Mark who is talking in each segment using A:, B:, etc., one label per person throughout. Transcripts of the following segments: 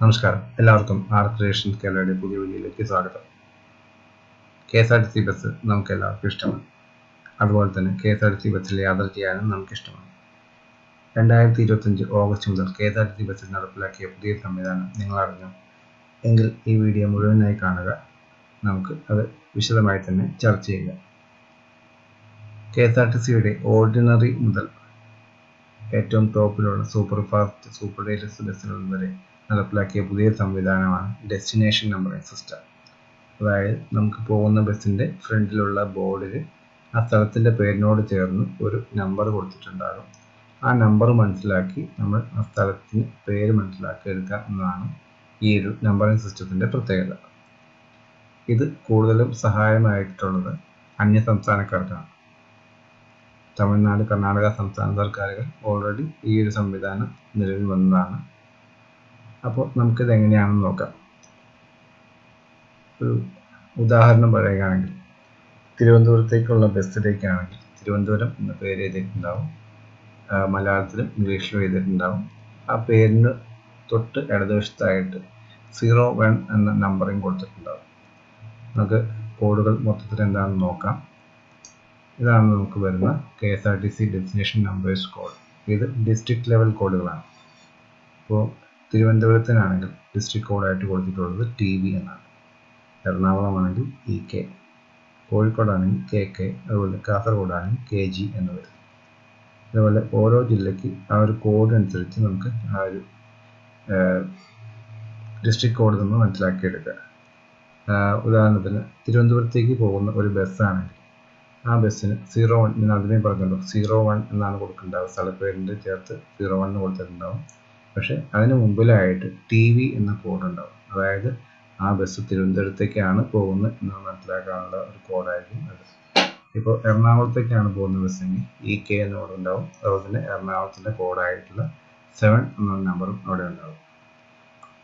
A: നമസ്കാരം. എല്ലാവർക്കും R creation കേരളയുടെ പുതിയ വീഡിയോയിലേക്ക് സ്വാഗതം. K S R T C bus നമുക്ക് എല്ലാവർക്കും ഇഷ്ടമാണ്. അതുപോലെ തന്നെ K S R T C ബസ്സിൽ യാത്ര ചെയ്യാനും നമുക്ക് ഇഷ്ടമാണ് രണ്ടായിരത്തി ഇരുപത്തഞ്ച് ഓഗസ്റ്റ് മുതൽ K S R T C ബസ്സിൽ നടപ്പിലാക്കിയ പുതിയ സംവിധാനം നിങ്ങൾ അറിഞ്ഞു എങ്കിൽ ഈ വീഡിയോ മുഴുവനായി കാണുക. നമുക്ക് അത് വിശദമായി തന്നെ ചർച്ച ചെയ്യുക കെ എസ് ആർ ടി സിയുടെ ഓർഡിനറി മുതൽ ഏറ്റവും ടോപ്പിലുള്ള സൂപ്പർ ഫാസ്റ്റ് സൂപ്പർ ഡീലക്സ് ബസ്സുകൾ വരെ നടപ്പിലാക്കിയ പുതിയ സംവിധാനമാണ് ഡെസ്റ്റിനേഷൻ നമ്പറിംഗ് സിസ്റ്റം അതായത് നമുക്ക് പോകുന്ന ബസ്സിന്റെ ഫ്രണ്ടിലുള്ള ബോർഡിൽ ആ സ്ഥലത്തിന്റെ പേരിനോട് ചേർന്ന് ഒരു നമ്പർ കൊടുത്തിട്ടുണ്ടാകും. ആ നമ്പർ മനസ്സിലാക്കി നമ്മൾ ആ സ്ഥലത്തിന് പേര് മനസ്സിലാക്കി എടുക്കുക എന്നതാണ് ഈ ഒരു നമ്പറിംഗ് സിസ്റ്റത്തിന്റെ പ്രത്യേകത. ഇത് കൂടുതലും സഹായമായിട്ടുള്ളത് അന്യ സംസ്ഥാനക്കാർക്കാണ്. തമിഴ്നാട് കർണാടക സംസ്ഥാന സർക്കാരുകൾ ഓൾറെഡി ഈ ഒരു സംവിധാനം നിലവിൽ വന്നതാണ്. അപ്പോൾ നമുക്കിത് എങ്ങനെയാണെന്ന് നോക്കാം. ഒരു ഉദാഹരണം പറയുകയാണെങ്കിൽ തിരുവനന്തപുരത്തേക്കുള്ള ബസ്സിലേക്കാണെങ്കിൽ തിരുവനന്തപുരം എന്ന പേര് എഴുതിയിട്ടുണ്ടാവും. മലയാളത്തിലും ഇംഗ്ലീഷിലും എഴുതിയിട്ടുണ്ടാവും. ആ പേരിന് തൊട്ട് ഇടതുവശത്തായിട്ട് സീറോ വൺ എന്ന നമ്പറിങ് കൊടുത്തിട്ടുണ്ടാവും. നമുക്ക് കോഡുകൾ മൊത്തത്തിൽ എന്താണെന്ന് നോക്കാം. ഇതാണ് നമുക്ക് വരുന്ന K S R T C destination numbers code ഇത് ഡിസ്ട്രിക്ട് ലെവൽ കോഡുകളാണ് അപ്പോൾ തിരുവനന്തപുരത്തിനാണെങ്കിൽ ഡിസ്ട്രിക്ട് കോഡായിട്ട് കൊടുത്തിട്ടുള്ളത് ടി വി എന്നാണ്. എറണാകുളമാണെങ്കിൽ ഇ കെ കോഴിക്കോടാണെങ്കിൽ കെ കെ അതുപോലെ കാസർഗോഡാണെങ്കിൽ കെ ജി എന്ന് വരും. അതുപോലെ ഓരോ ജില്ലയ്ക്ക് ആ ഒരു കോഡ് അനുസരിച്ച് നമുക്ക് ആ ഒരു ഡിസ്ട്രിക്ട് കോഡ് നമ്മൾ മനസ്സിലാക്കിയെടുക്കുക. ഉദാഹരണത്തിന് തിരുവനന്തപുരത്തേക്ക് പോകുന്ന ഒരു ബസ്സാണെങ്കിൽ ആ ബസ്സിന് സീറോ വൺ ഞാൻ അതിനെ പറഞ്ഞല്ലോ സീറോ വൺ എന്നാണ് കൊടുക്കേണ്ടത് സ്ഥലപ്പേരിന്റെ ചേർത്ത് സീറോ വൺ കൊടുത്തിട്ടുണ്ടാവും. പക്ഷേ അതിന് മുമ്പിലായിട്ട് ടി വി എന്ന കോഡ് ഉണ്ടാവും അതായത് ആ ബസ് തിരുവനന്തപുരത്തേക്കാണ് പോകുന്നത് എന്ന് മനസ്സിലാക്കാനുള്ള ഒരു കോഡായിരിക്കും അത്. ഇപ്പോൾ എറണാകുളത്തേക്കാണ് പോകുന്ന ബസ്സെങ്കിൽ ഇ കെ എന്ന കോഡ് ഉണ്ടാവും അതുപോലെ തന്നെ എറണാകുളത്തിന്റെ കോഡായിട്ടുള്ള സെവൻ എന്ന നമ്പറും അവിടെ ഉണ്ടാവും.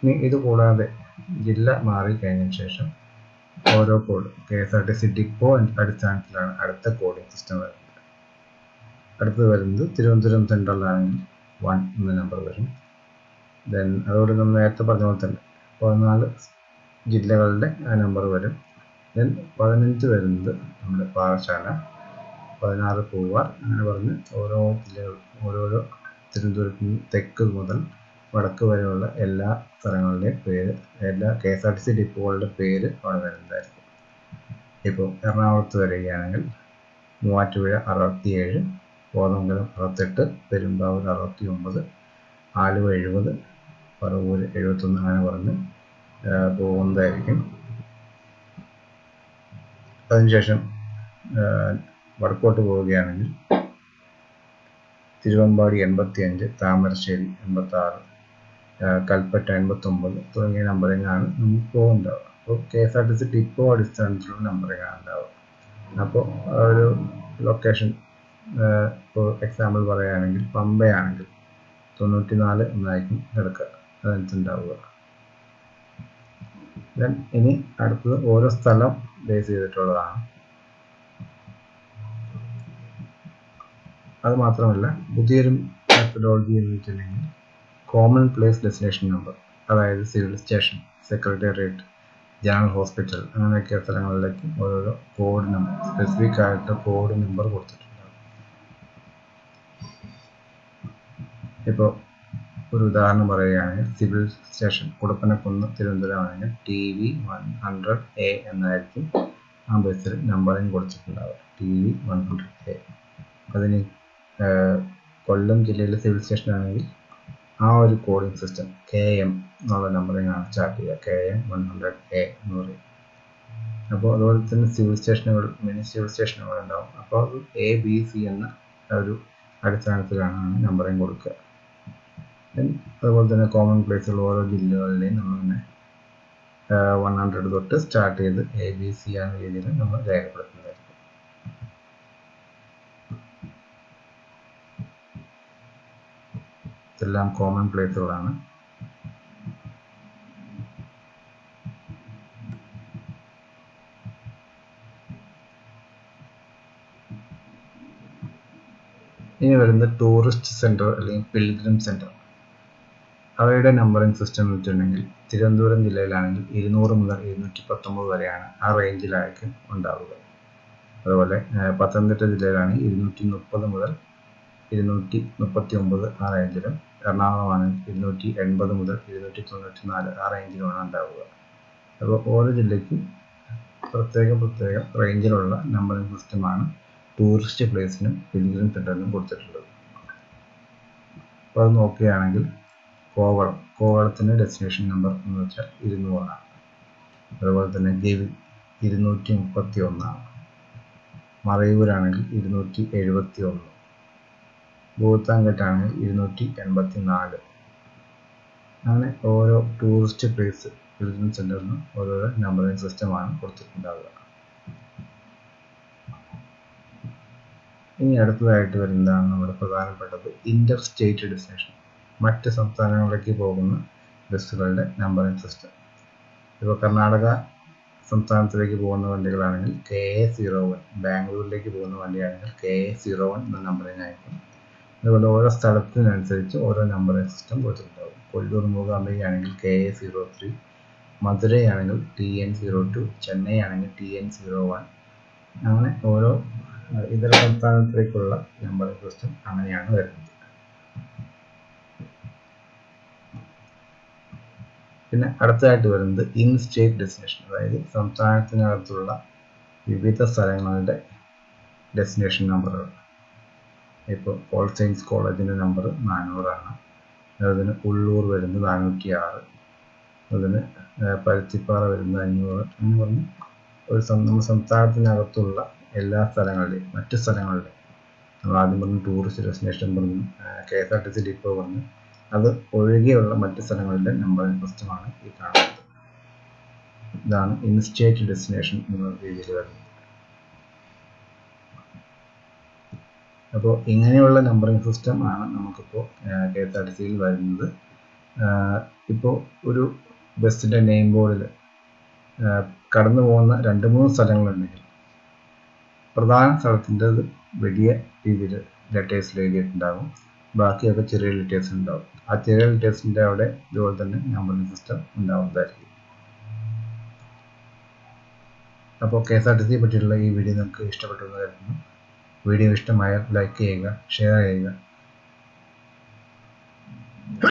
A: ഇനി ഇത് കൂടാതെ ജില്ല മാറി കഴിഞ്ഞതിന് ശേഷം ഓരോ code K S R T C depot അടിസ്ഥാനത്തിലാണ് അടുത്ത കോഡിംഗ് സിസ്റ്റം വരുന്നത്. അടുത്തത് വരുന്നത് തിരുവനന്തപുരം സെൻട്രലിലാണെങ്കിൽ വൺ എന്ന നമ്പർ വരും. ദെൻ അതോടെ നമ്മൾ നേരത്തെ പറഞ്ഞ പോലെ തന്നെ പതിനാല് ജില്ലകളുടെ ആ നമ്പർ വരും. ദെൻ പതിനഞ്ച് വരുന്നത് നമ്മുടെ പാറശാല പതിനാറ് പൂവാർ അങ്ങനെ പറഞ്ഞ് ഓരോ ജില്ലകൾ ഓരോരോ തിരുവനന്തപുരത്തിന് തെക്ക് മുതൽ വടക്ക് വരെയുള്ള എല്ലാ സ്ഥലങ്ങളുടെയും പേര് എല്ലാ K S R T C ഡിപ്പോകളുടെ പേര് അവിടെ വരുന്നതായിരിക്കും. ഇപ്പോൾ എറണാകുളത്ത് വരികയാണെങ്കിൽ മൂവാറ്റുപുഴ അറുപത്തിയേഴ് കോതമംഗലം അറുപത്തെട്ട് പെരുമ്പാവൂർ അറുപത്തി ഒമ്പത് ആലുവ എഴുപത് പറവൂർ എഴുപത്തൊന്ന് അങ്ങനെ പറഞ്ഞ് പോകുന്നതായിരിക്കും. അതിനുശേഷം വടക്കോട്ട് പോവുകയാണെങ്കിൽ തിരുവമ്പാടി എൺപത്തി അഞ്ച് താമരശ്ശേരി എൺപത്തി ആറ് കൽപ്പറ്റ എൺപത്തൊമ്പത് തുടങ്ങിയ നമ്പറിങ്ങാണ് നമുക്ക് പോകുന്നുണ്ടാവുക അപ്പോൾ K S R T C depot അടിസ്ഥാനത്തിലുള്ള നമ്പറിങ്ങാണ് ഉണ്ടാവുക. അപ്പോൾ ഒരു ലൊക്കേഷൻ ഇപ്പോൾ എക്സാമ്പിൾ പറയുകയാണെങ്കിൽ പമ്പയാണെങ്കിൽ തൊണ്ണൂറ്റി നാല് എന്നായിരിക്കും കിടക്കുക. അതിനകത്തുണ്ടാവുക ദെൻ ഇനി അടുത്തത് ഓരോ സ്ഥലം ബേസ് ചെയ്തിട്ടുള്ളതാണ്. അത് മാത്രമല്ല പുതിയൊരു മെത്തഡോളജി എന്ന് വെച്ചിട്ടുണ്ടെങ്കിൽ കോമൺ പ്ലേസ് ഡെസ്റ്റിനേഷൻ നമ്പർ അതായത് civil station secretariat general hospital അങ്ങനെയൊക്കെ സ്ഥലങ്ങളിലേക്ക് ഓരോരോ കോഡ് നമ്പർ സ്പെസിഫിക് ആയിട്ട് കോഡ് നമ്പർ കൊടുത്തിട്ടുണ്ടാകും ഇപ്പോൾ ഒരു ഉദാഹരണം പറയുകയാണെങ്കിൽ സിവിൽ സ്റ്റേഷൻ കുടപ്പനക്കുന്ന് തിരുവനന്തപുരം ആണെങ്കിൽ T V one hundred A എന്നായിരിക്കും ആ ബസ്സിൽ numbering കൊടുത്തിട്ടുണ്ടാവുക. T V one hundred A. അതിന് കൊല്ലം ജില്ലയിലെ സിവിൽ സ്റ്റേഷൻ ആണെങ്കിൽ ആ ഒരു കോഡിംഗ് സിസ്റ്റം കെ എം എന്നുള്ള നമ്പറിംഗ് ആണ് സ്റ്റാർട്ട് ചെയ്യുക. K M one hundred A എന്ന് പറയും. അപ്പോൾ അതുപോലെ തന്നെ സിവിൽ സ്റ്റേഷനുകൾ മിനി സിവിൽ സ്റ്റേഷനുകൾ ഉണ്ടാവും. അപ്പോൾ അത് എ ബി സി എന്ന ഒരു അടിസ്ഥാനത്തിലാണ് നമ്പറിംഗ് കൊടുക്കുക. അതുപോലെ തന്നെ കോമൺ പ്ലേസുകൾ ഓരോ ജില്ലകളിലെയും നമ്മൾ തന്നെ വൺ ഹൺഡ്രഡ് തൊട്ട് സ്റ്റാർട്ട് ചെയ്ത് എ ബി സി എന്ന രീതിയിൽ നമ്മൾ രേഖപ്പെടുത്തുന്നതായിരിക്കും. ഇതെല്ലാം കോമൺ പ്ലേസുകളാണ് ഇനി വരുന്നത് ടൂറിസ്റ്റ് സെന്റർ അല്ലെങ്കിൽ പിൽഗ്രിം സെന്റർ അവയുടെ നമ്പറിംഗ് സിസ്റ്റം വെച്ചിട്ടുണ്ടെങ്കിൽ തിരുവനന്തപുരം ജില്ലയിലാണെങ്കിൽ ഇരുന്നൂറ് മുതൽ ഇരുന്നൂറ്റി പത്തൊമ്പത് വരെയാണ് ആ റേഞ്ചിലായിരിക്കും ഉണ്ടാവുക. അതുപോലെ പത്തനംതിട്ട ജില്ലയിലാണെങ്കിൽ ഇരുന്നൂറ്റി മുപ്പത് മുതൽ ഇരുന്നൂറ്റി മുപ്പത്തി ഒമ്പത് ആ റേഞ്ചിലും എറണാകുളമാണെങ്കിൽ ഇരുന്നൂറ്റി എൺപത് മുതൽ ഇരുന്നൂറ്റി തൊണ്ണൂറ്റി നാല് ആ റേഞ്ചിലുമാണ് ഉണ്ടാവുക. അപ്പോൾ ഓരോ ജില്ലയ്ക്കും പ്രത്യേകം പ്രത്യേകം റേഞ്ചിലുള്ള നമ്പറിംഗ് സിസ്റ്റമാണ് ടൂറിസ്റ്റ് പ്ലേസിനും പിൽഗ്രിം സെന്ററിനും കൊടുത്തിട്ടുള്ളത്. അപ്പോൾ അത് നോക്കുകയാണെങ്കിൽ കോവളം കോവളത്തിന്റെ ഡെസ്റ്റിനേഷൻ നമ്പർ എന്ന് വെച്ചാൽ ഇരുന്നൂറാണ്. അതുപോലെ തന്നെ ഗവി ഇരുന്നൂറ്റി മുപ്പത്തി ഒന്നാണ് മറയൂരാണെങ്കിൽ ഇരുന്നൂറ്റി എഴുപത്തി ഒന്ന് ഭൂത്താങ്കട്ടാണെങ്കിൽ ഇരുന്നൂറ്റി എൺപത്തി നാല് അങ്ങനെ ഓരോ ടൂറിസ്റ്റ് പ്ലേസ് ടൂറിസം സെന്ററിനും ഓരോരോ നമ്പറിംഗ് സിസ്റ്റമാണ് കൊടുത്തിട്ടുണ്ടാവുക. ഇനി അടുത്തതായിട്ട് വരുന്നതാണ് നമ്മുടെ പ്രധാനപ്പെട്ടത് ഇന്റർ സ്റ്റേറ്റ് ഡെസ്റ്റിനേഷൻ മറ്റ് സംസ്ഥാനങ്ങളിലേക്ക് പോകുന്ന ബസ്സുകളുടെ നമ്പറിംഗ് സിസ്റ്റം ഇപ്പോൾ കർണാടക സംസ്ഥാനത്തിലേക്ക് പോകുന്ന വണ്ടികളാണെങ്കിൽ കെ എ സീറോ വൺ ബാംഗ്ലൂരിലേക്ക് പോകുന്ന വണ്ടിയാണെങ്കിൽ കെ എ സീറോ വൺ എന്ന നമ്പറിംഗ് ആയിരിക്കും. അതുപോലെ ഓരോ സ്ഥലത്തിനനുസരിച്ച് ഓരോ നമ്പറിംഗ് സിസ്റ്റം കൊടുത്തിട്ടുണ്ടാവും കൊല്ലൂർ മൂകാംബികയാണെങ്കിൽ K A zero three മധുരയാണെങ്കിൽ T N zero two Chennai ആണെങ്കിൽ ടി എൻ സീറോ വൺ അങ്ങനെ ഓരോ ഇതര സംസ്ഥാനത്തിലേക്കുള്ള നമ്പറിംഗ് സിസ്റ്റം അങ്ങനെയാണ് വരുന്നത്. പിന്നെ അടുത്തതായിട്ട് വരുന്നത് ഇൻ സ്റ്റേറ്റ് ഡെസ്റ്റിനേഷൻ. അതായത് സംസ്ഥാനത്തിനകത്തുള്ള വിവിധ സ്ഥലങ്ങളുടെ ഡെസ്റ്റിനേഷൻ നമ്പറുകൾ. ഇപ്പോൾ പോൾ സയൻസ് കോളേജിന്റെ നമ്പർ നാനൂറാണ്. അതിന് ഉള്ളൂർ വരുന്നത് നാനൂറ്റി ആറ് അതിന് പരുത്തിപ്പാറ വരുന്നത് അഞ്ഞൂറ്. എന്ന് പറഞ്ഞ് ഒരു നമ്മുടെ സംസ്ഥാനത്തിനകത്തുള്ള എല്ലാ സ്ഥലങ്ങളുടെയും മറ്റു സ്ഥലങ്ങളുടെയും നമ്മൾ ആദ്യം പറഞ്ഞു ടൂറിസ്റ്റ് ഡെസ്റ്റിനേഷൻ പറഞ്ഞു K S R T C depot പറഞ്ഞു അത് ഒഴികെയുള്ള മറ്റു സ്ഥലങ്ങളുടെ നമ്പറിംഗ് സിസ്റ്റമാണ് ഈ കാണുന്നത്. ഇതാണ് ഇൻസ്റ്റേറ്റ് ഡെസ്റ്റിനേഷൻ എന്ന രീതിയിൽ വരുന്നത്. അപ്പോൾ ഇങ്ങനെയുള്ള നമ്പറിംഗ് സിസ്റ്റം ആണ് നമുക്കിപ്പോൾ കെ എസ് ആർ ടി സിയിൽ വരുന്നത് ഇപ്പോൾ ഒരു ബസ്സിന്റെ നെയിം ബോർഡിൽ കടന്നു പോകുന്ന രണ്ട് മൂന്ന് സ്ഥലങ്ങളുണ്ടെങ്കിൽ പ്രധാന സ്ഥലത്തിന്റെത് വലിയ രീതിയിൽ ലെറ്റേഴ്സിൽ എഴുതിയിട്ടുണ്ടാകും ബാക്കിയൊക്കെ ചെറിയ ലെറ്റേഴ്സ് ഉണ്ടാവും. ആ ചെറിയ ലെറ്റേഴ്സിന്റെ അവിടെ ഇതുപോലെ തന്നെ നമ്പറിംഗ് സിസ്റ്റം ഉണ്ടാവുന്നതായിരിക്കും. അപ്പോൾ കെ എസ് ആർ ടി സിയെ പറ്റിയുള്ള ഈ വീഡിയോ നിങ്ങൾക്ക് ഇഷ്ടപ്പെട്ടു എന്ന് കരുതുന്നു. വീഡിയോ ഇഷ്ടമായാൽ ലൈക്ക് ചെയ്യുക ഷെയർ ചെയ്യുക.